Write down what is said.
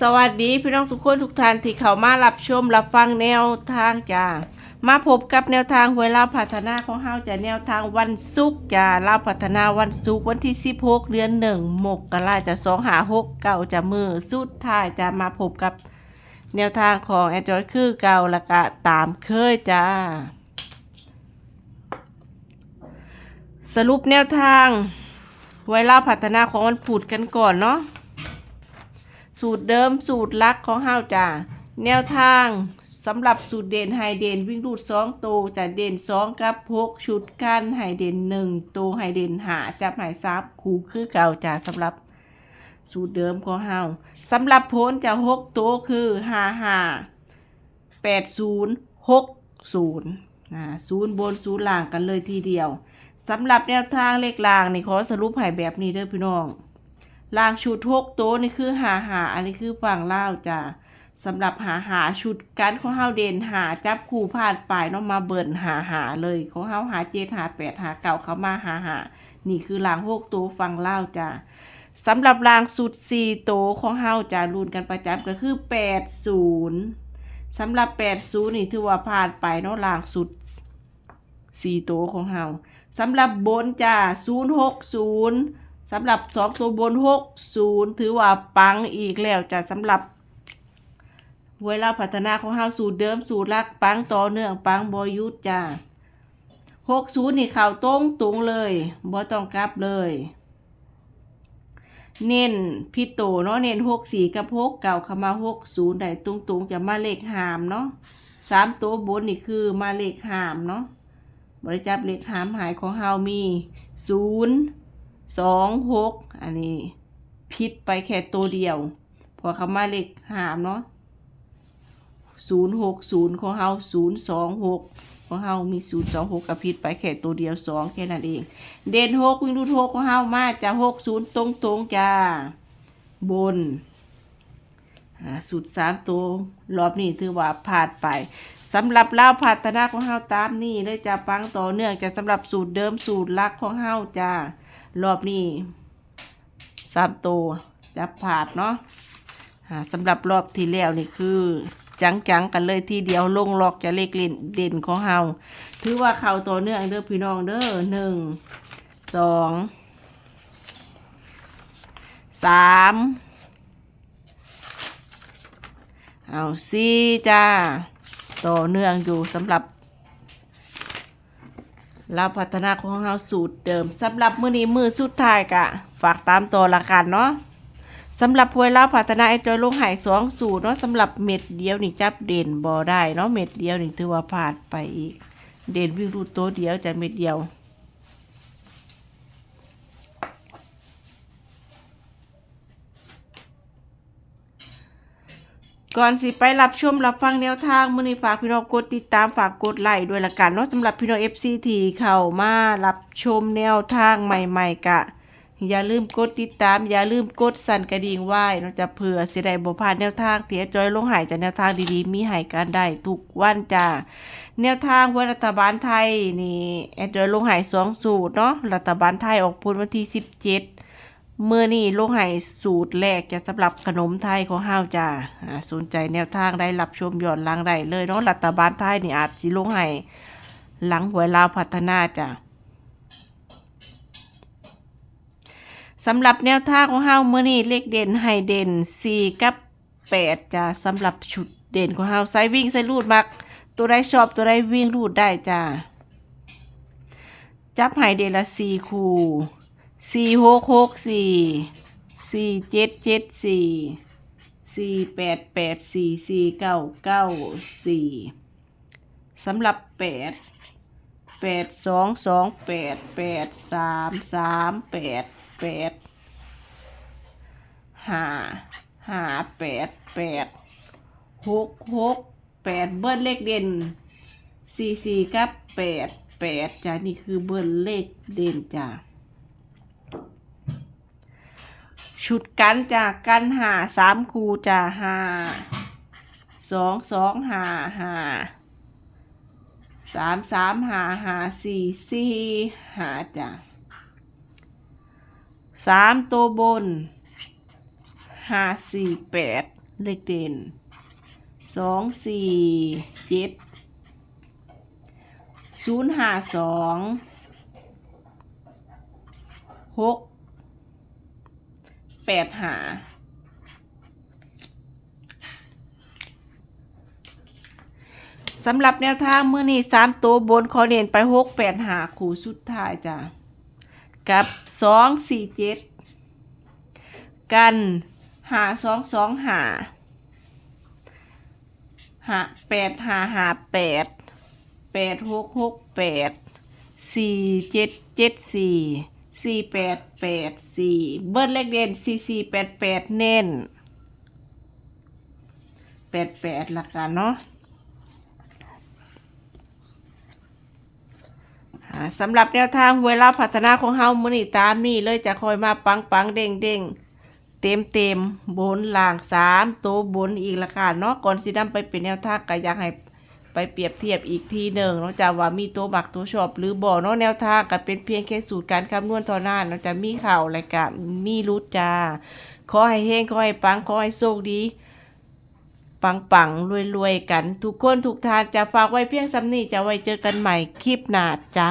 สวัสดีพี่น้องทุกคนทุกท่านที่เข้ามารับชมรับฟังแนวทางจ้ามาพบกับแนวทางหวยลาวพัฒนาของเฮาจะแนวทางวันศุกร์จ้าลาวพัฒนาวันศุกร์วันที่16เดือนหนึ่งมกราจะ2หา6เก่าจะมือสุดท้ายจะมาพบกับแนวทางของแอจอยคือเก่าและก็ตามเคยจ้า สรุปแนวทางหวยลาพัฒนาของวันพุธกันก่อนเนาะ สูตรเดิมสูตรลักของเฮาจ้ะแนวทางสำหรับสูตรเด่นไฮเด่นวิ่งรูดสองตัวจะเด่นสองกับพกชุดกันไฮเด่นหนึ่งตัวไฮเด่นหาจับไฮซับคูคือเก่าจ้ะสำหรับสูตรเดิมของเฮาสำหรับโพนจะหกตัวคือห้าห้าแปดศูนย์หกศูนย์ศูนย์บนศูนย์ล่างกันเลยทีเดียวสำหรับแนวทางเลขล่างนี่ขอสรุปให้แบบนี้เด้อพี่น้อง ลางชุดหกโต๊ะนี่คือหาหาอันนี้คือฝั่งเล่าจ้ะสำหรับหาหาชุดกันของเฮาเด่นหาจับคู่พาดปลายเนาะมาเบิ่นหาหาเลยของเฮาหาเจ็ดหาแปดหาเก่าเข้ามาหาหานี่คือลางหกโต๊ะฝั่งเล่าจ้ะสำหรับลางสุดสี่โต๊ะของเฮาจะรุ่นกันประจำก็คือแปดศูนย์สำหรับแปดศูนย์นี่ถือว่าพลาดไปเนาะลางสุดสี่โต๊ะของเฮาสำหรับบนจ้ะศูนย์หกศูนย์ สำหรับสองตัวบนหกศูนย์ถือว่าปังอีกแล้วจะสำหรับเวลาพัฒนาของเฮาสูตรเดิมสูตรลักปังต่อเนื่องปังบอยุดจ้าหกศูนย์นี่เข่าตรงตุงเลยบ่ต้องกลับเลย เน้นพิโตเนาะเน้นหกสี่กับหกเก่าเข้ามาหกศูนย์ได้ตุงตุงจะมาเลขหามเนาะสามตัวบนนี่คือมาเลขหามเนาะบริจับเลขหามหายของเฮามีศูนย์ สองหกอันนี้พิดไปแค่ตัวเดียว พอคำว่าเลขหามเนาะศูนย์หกศูนย์ของเฮาศูนย์สองหกของเฮามีศูนย์สองหกกับพิดไปแค่ตัวเดียวสองแค่นั้นเอง เด่นหกวิ่งรูหกของเฮามาจะหกศูนย์ตรงตรงจ้า บนอ่าสูตรสามตัวรอบนี้ถือว่าผ่านไปสำหรับเล่าวพัฒนาของเฮาตามนี่เลยจะปังต่อเนื่องจะสำหรับสูตรเดิมสูตรลักของเฮาจ้า รอบนี้สามตัวจะผานเนาะสำหรับรอบที่แล้วนี่คือ จังๆกันเลยทีเดียวลงล็อกจะเลขเล่นเด่นของเฮาถือว่าเข้าต่อเนื่องเด้อพี่น้องเด้อหนึ่งสองสามเอาสี่จ้า ต่อเนื่องอยู่สำหรับ เราพัฒนาของเราสูตรเดิมสำหรับมื้อนี้มือสุดท้ายกะ ฝากตามตัวละกันเนาะสำหรับพวยเราพัฒนาไอจอยลงหายสองสูตรเนาะสำหรับเม็ดเดียวนี่จับเด่นบ่ได้เนาะเม็ดเดียวนี่ถือว่าพลาดไปอีก เด่นวิ่งรูดตัวเดียวจะเม็ดเดียว ก่อนสิไปรับชมรับฟังแนวทางมือนี้ฝากพี่น้องกดติดตามฝากกดไลค์ด้วยละกันเนาะสำหรับพี่น้อง FC ที่เข้ามารับชมแนวทางใหม่ๆกะ อย่าลืมกดติดตาม อย่าลืมกดสั่นกระดิ่งไว้เนาะจะเผื่อสิได้บ่พลาดแนวทางเที่จอยลงหายจากแนวทางดีๆ มีให้กันได้ทุกวันจ้าแนวทางเพื่อรัฐบาลไทยนี่แอดจอยลงหายสองสูตรเนาะรัฐบาลไทยออกพ้นวันที่17เเมื่อนี่ลงให้สูตรแรกจะสำหรับขนมไทยของห้าวจ้าสนใจแนวทางได้รับชมย้อนหลังได้เลยเนาะรัฐบาลไทยนี่อาจสิลงให้หลังหวยลาวพัฒนาจ้าสำหรับแนวทางของห้าวเมื่อนี่เลขเด่นให้เด่น4กับ8จ้าสำหรับชุดเด่นของห้าวไซวิ่งไซรูดมัก ตัวใดชอบตัวใดวิ่งรูดได้จ้าจับให้เด่นละ4คู่ สี่หกหกสี่สี่เจ็ดเจ็ดสี่สี่แปดแปดสี่สี่เก้าเก้าสี่สำหรับแปดแปดสองสองแปดแปดสามสามแปดแปดห้าห้าแปดแปดหกหกแปดเบิ้ลเลขเด่นสี่สี่กับแปดแปดจ้ะนี่คือเบิ้ลเลขเด่นจ้ะ ชุดกันจากกันหาสามคูจะหาสองสองหาหาสามสามหาหาสี่สี่หาจ้ะสามตัวบนหาสี่แปดเลขเด่นสองสี่เจ็ดศูนย์ห้าสองหก แปดหาสำหรับแนวทางมือนี้สามตัวบนขอเน้นไปหกแปดหาคู่สุดท้ายจ้ะ กับสองสี่เจ็ดกันหาสองสองหาหาแปดหาหาแปดแปดหกหกแปดสี่เจ็ดเจ็ดสี่ สี่แปดแปดสี่เบิร์ดเลขเด่นสี่สี่แปดแปดเน้นแปดแปดละกันเนาะสำหรับแนวทางเวลาพัฒนาของเฮามือนี้ตามนี่เลยจะคอยมาปังปังเด้งเด้งเต็มเต็มบนล่างสามตัวบนอีกละค่ะเนาะก่อนสินำไปเป็นแนวทางก็อยากให้ ไปเปรียบเทียบอีกทีหนึ่งเนาะจะว่ามีตัวบักตัวชอบหรือบ่เนาะแนวทางก็เป็นเพียงแค่สูตรการคำนวณเท่านั้นเนาะจะมีข่าวอะไรก็มีรู้จ้าขอให้เฮงขอให้ปังขอให้โชคดีปังปังรวยรวยๆกัน ทุกคนทุกทานจะฝากไว้เพียงสำนีจะไว้เจอกันใหม่คลิปหน้าจ้า